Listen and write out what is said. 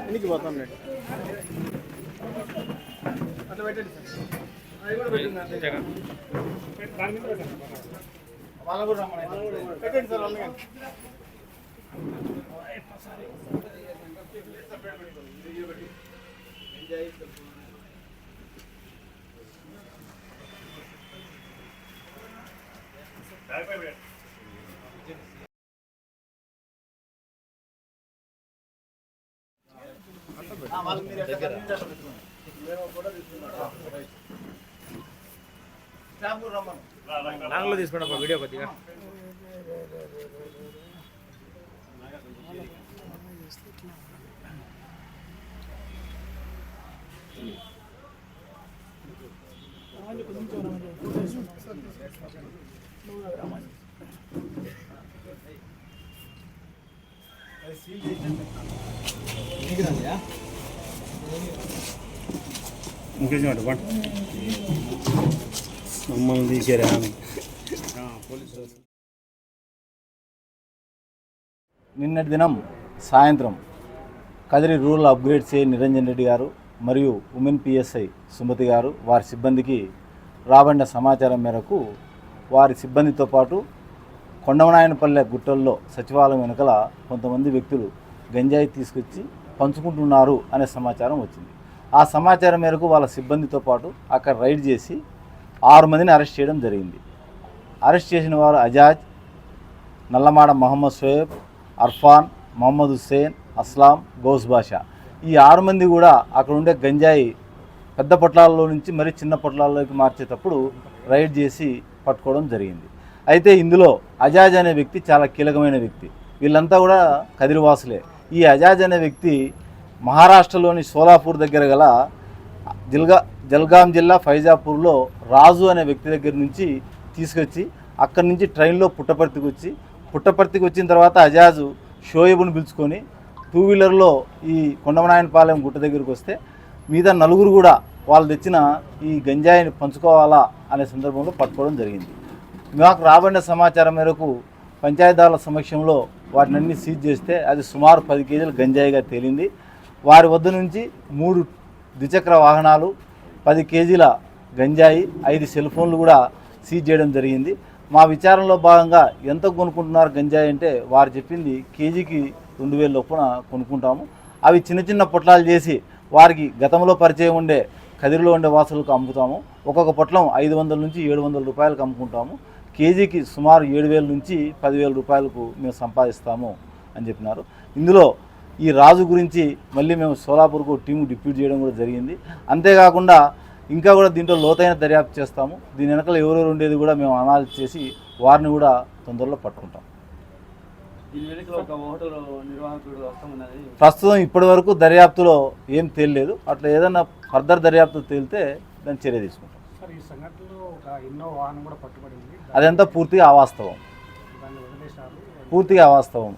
ఎన్నికి పోతాం నేను అట్లా పెట్టండి సార్ అది కూడా పెట్టండి వాళ్ళ కూడా పెట్టండి సార్ వాళ్ళని కానీ. నాగలో వాళ్ళకి మీరు ఎట్లా కనిపించాలో తీసుకున్నాం. రైట్. స్టాంప్ కూడా రమ్మను నాలుగులో తీసుకోండి మమ్మల్ని తీసారా. నిన్నటి దినం సాయంత్రం కదిరి రూరల్ అప్గ్రేడ్ సే నిరంజన్ రెడ్డి గారు మరియు ఉమెన్ పిఎస్ఐ సుమతి గారు వారి సిబ్బందికి రాబడిన సమాచారం మేరకు వారి సిబ్బందితో పాటు కొండమనాయనపల్లె గుట్టల్లో సచివాలయం వెనుకల కొంతమంది వ్యక్తులు గంజాయి తీసుకొచ్చి పంచుకుంటున్నారు అనే సమాచారం వచ్చింది. ఆ సమాచారం మేరకు వాళ్ళ సిబ్బందితో పాటు అక్కడ రైడ్ చేసి ఆరు మందిని అరెస్ట్ చేయడం జరిగింది. అరెస్ట్ చేసిన వారు అజాజ్ నల్లమాడ మహమ్మద్ షోయబ్ అర్ఫాన్ మొహమ్మద్ హుస్సేన్ అస్లాం గౌస్ బాషా. ఈ ఆరు మంది కూడా అక్కడ ఉండే గంజాయి పెద్ద పొట్లాల్లో నుంచి మరి చిన్న పొట్లాల్లోకి మార్చేటప్పుడు రైడ్ చేసి పట్టుకోవడం జరిగింది. అయితే ఇందులో అజాజ్ అనే వ్యక్తి చాలా కీలకమైన వ్యక్తి. వీళ్ళంతా కూడా కదిరివాసులే ఈ అజాజ్ అనే వ్యక్తి మహారాష్ట్రలోని సోలాపూర్ దగ్గర గల జిల్గా జల్గాం జిల్లా ఫైజాపూర్లో రాజు అనే వ్యక్తి దగ్గర నుంచి తీసుకొచ్చి అక్కడి నుంచి ట్రైన్లో పుట్టపర్తికి వచ్చి పుట్టపర్తికి వచ్చిన తర్వాత అజాజు షోయబుని పిలుచుకొని టూ వీలర్లో ఈ కొండమనాయనపాలెం గుట్ట దగ్గరికి వస్తే మిగతా నలుగురు కూడా వాళ్ళు తెచ్చిన ఈ గంజాయిని పంచుకోవాలా అనే సందర్భంలో పట్టుకోవడం జరిగింది. మాకు రాబడిన సమాచారం మేరకు పంచాయతీల సమక్షంలో వాటిని అన్ని సీజ్ చేస్తే అది సుమారు పది కేజీల గంజాయిగా తేలింది. వారి వద్ద నుంచి మూడు ద్విచక్ర వాహనాలు పది కేజీల గంజాయి ఐదు సెల్ ఫోన్లు కూడా సీజ్ చేయడం జరిగింది. మా విచారంలో భాగంగా ఎంత కొనుక్కుంటున్నారు గంజాయి అంటే వారు చెప్పింది కేజీకి రెండు వేల లోపున కొనుక్కుంటాము. అవి చిన్న చిన్న పొట్లాలు చేసి వారికి గతంలో పరిచయం ఉండే కదిరిలో ఉండే వాసులకు అమ్ముతాము. ఒక్కొక్క పొట్లం ఐదు వందల నుంచి ఏడు వందల రూపాయలకు అమ్ముకుంటాము. కేజీకి సుమారు ఏడు వేల నుంచి పదివేల రూపాయలకు మేము సంపాదిస్తాము అని చెప్పినారు. ఇందులో ఈ రాజు గురించి మళ్ళీ మేము సోలాపూర్కు టీము డిప్యూట్ చేయడం కూడా జరిగింది. అంతేకాకుండా ఇంకా కూడా దీంట్లో లోతైన దర్యాప్తు చేస్తాము. దీని వెనకాల ఎవరెవరు ఉండేది కూడా మేము అనాలిసిస్ చేసి వారిని కూడా తొందరలో పట్టుకుంటాం. ప్రస్తుతం ఇప్పటి వరకు దర్యాప్తులో ఏం తేలలేదు. అట్లా ఏదైనా ఫర్దర్ దర్యాప్తు తేలితే దాన్ని చర్య తీసుకుంటాం. సార్ ఈ సంఘటనలో ఒక ఎన్నో వాహనం కూడా పట్టుబడింది. అదంతా పూర్తిగా అవాస్తవం. పూర్తిగా అవాస్తవం.